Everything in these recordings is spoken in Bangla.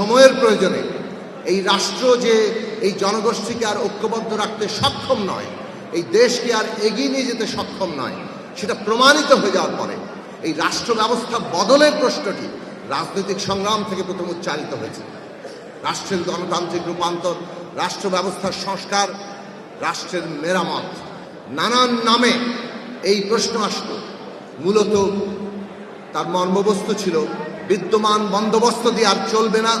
সময়ের প্রয়োজনে এই রাষ্ট্র যে এই জনগোষ্ঠীকে আর ঐক্যবদ্ধ রাখতে সক্ষম নয়, এই দেশকে আর এগিয়ে নিয়ে যেতে সক্ষম নয়, সেটা প্রমাণিত হয়ে যাওয়ার পরে এই রাষ্ট্র ব্যবস্থা বদলের প্রশ্নটি রাজনৈতিক সংগ্রাম থেকে প্রথম উচ্চারিত হয়েছে। রাষ্ট্রের গণতান্ত্রিক রূপান্তর, রাষ্ট্র ব্যবস্থার সংস্কার, রাষ্ট্রের মেরামত, নানান নামে এই প্রশ্ন আসলো। মূলত তার মর্মবস্তু ছিল বিদ্যমান বন্দোবস্ত দিয়ে আর চলবে না।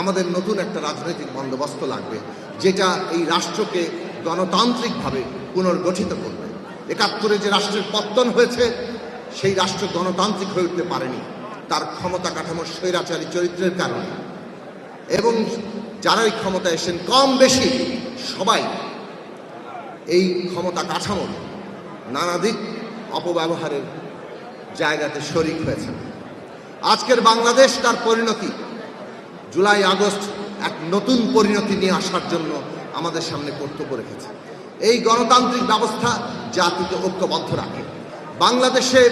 আমাদের নতুন একটা রাজনৈতিক বন্দোবস্ত লাগবে, যেটা এই রাষ্ট্রকে গণতান্ত্রিকভাবে পুনর্গঠিত করবে। একাত্তরে যে রাষ্ট্রের পত্তন হয়েছে, সেই রাষ্ট্র গণতান্ত্রিক হয়ে উঠতে পারেনি। তার ক্ষমতা কাঠামোর স্বৈরাচারী চরিত্রের কারণে। এবং যারাই ক্ষমতা এসেন কম বেশি সবাই এই ক্ষমতা কাঠামোর নানাদিক অপব্যবহারের জায়গাতে শরিক হয়েছেন। আজকের বাংলাদেশ তার পরিণতি। জুলাই, আগস্ট এক নতুন পরিণতি নিয়ে আসার জন্য আমাদের সামনে কর্তব্য রেখেছে। এই গণতান্ত্রিক ব্যবস্থা জাতিকে ঐক্যবদ্ধ রাখে। বাংলাদেশে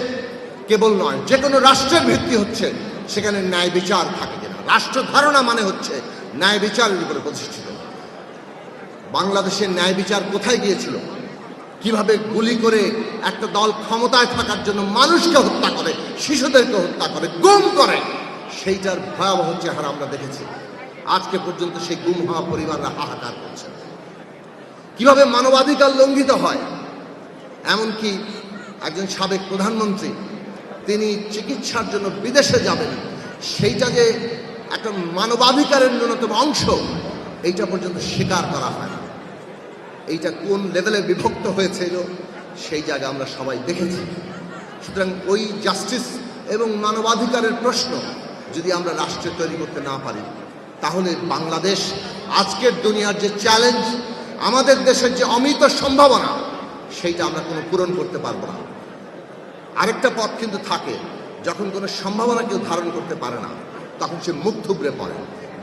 কেবল নয় যে কোনো রাষ্ট্রের ভিত্তি হচ্ছে, সেখানে ন্যায় বিচার থাকে কিনা। রাষ্ট্র ধারণা মানে হচ্ছে ন্যায় বিচারের উপরে প্রতিষ্ঠিত। বাংলাদেশের ন্যায় বিচার কোথায় গিয়েছিল? কীভাবে গুলি করে একটা দল ক্ষমতায় থাকার জন্য মানুষকে হত্যা করে? শিশুদেরকে হত্যা করে গুম করে। সেইটার ভয়াবহ চেহারা আমরা দেখেছি। আজকে পর্যন্ত সেই গুম হওয়া পরিবাররা হাহাকার করছে। কীভাবে মানবাধিকার লঙ্ঘিত হয়? এমনকি একজন সাবেক প্রধানমন্ত্রী, তিনি চিকিৎসার জন্য বিদেশে যাবেন। সেইটা যে একটা মানবাধিকারের ন্যূনতম অংশ, এইটা পর্যন্ত স্বীকার করা হয় না। এইটা কোন লেভেলে বিভক্ত হয়েছিল, সেই জায়গা আমরা সবাই দেখেছি। সুতরাং ওই জাস্টিস এবং মানবাধিকারের প্রশ্ন যদি আমরা রাষ্ট্রে তৈরি করতে না পারি, তাহলে বাংলাদেশ আজকের দুনিয়ার যে চ্যালেঞ্জ আমাদের দেশের যে অমিত সম্ভাবনা, সেইটা আমরা কোনো পূরণ করতে পারব না। আরেকটা পথ কিন্তু থাকে, যখন কোনো সম্ভাবনা কেউ ধারণ করতে পারে না, তখন সে মুখ থুবড়ে পড়ে।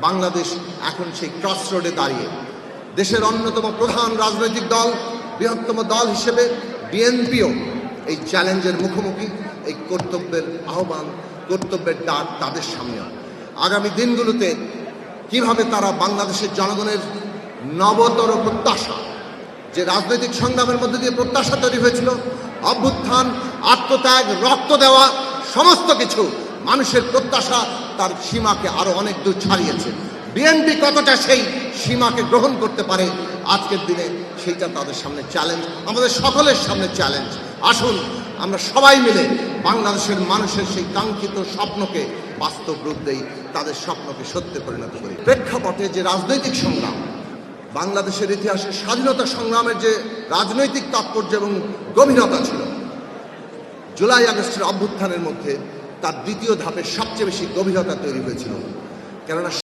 বাংলাদেশ এখন সেই ক্রস রোডে দাঁড়িয়ে। দেশের অন্যতম প্রধান রাজনৈতিক দল, বৃহত্তম দল হিসেবে বিএনপিও এই চ্যালেঞ্জের মুখোমুখি, এই কর্তব্যের আহ্বান, কর্তব্যের ডাক তাদের সামনেও আগামী দিনগুলোতে কীভাবে তারা বাংলাদেশের জনগণের নবতর প্রত্যাশা, যে রাজনৈতিক সংগ্রামের মধ্যে দিয়ে প্রত্যাশা তৈরি হয়েছিল, অভ্যুত্থান, আত্মত্যাগ, রক্ত দেওয়া, সমস্ত কিছু মানুষের প্রত্যাশা তার সীমাকে আরও অনেক দূর ছাড়িয়েছে। বিএনপি কতটা সেই সীমাকে গ্রহণ করতে পারে আজকের দিনে, সেইটা তাদের সামনে চ্যালেঞ্জ আমাদের সকলের সামনে চ্যালেঞ্জ আসুন, আমরা সবাই মিলে বাংলাদেশের মানুষের সেই কাঙ্ক্ষিত স্বপ্নকে বাস্তব রূপ দেই, তাদের স্বপ্নকে সত্যে পরিণত করি। প্রেক্ষাপটে যে রাজনৈতিক সংগ্রাম, বাংলাদেশের ইতিহাসে স্বাধীনতা সংগ্রামের যে রাজনৈতিক তাৎপর্য এবং গভীরতা ছিল, জুলাই আগস্টের অভ্যুত্থানের মধ্যে তার দ্বিতীয় ধাপে সবচেয়ে বেশি গভীরতা তৈরি হয়েছিল। কেননা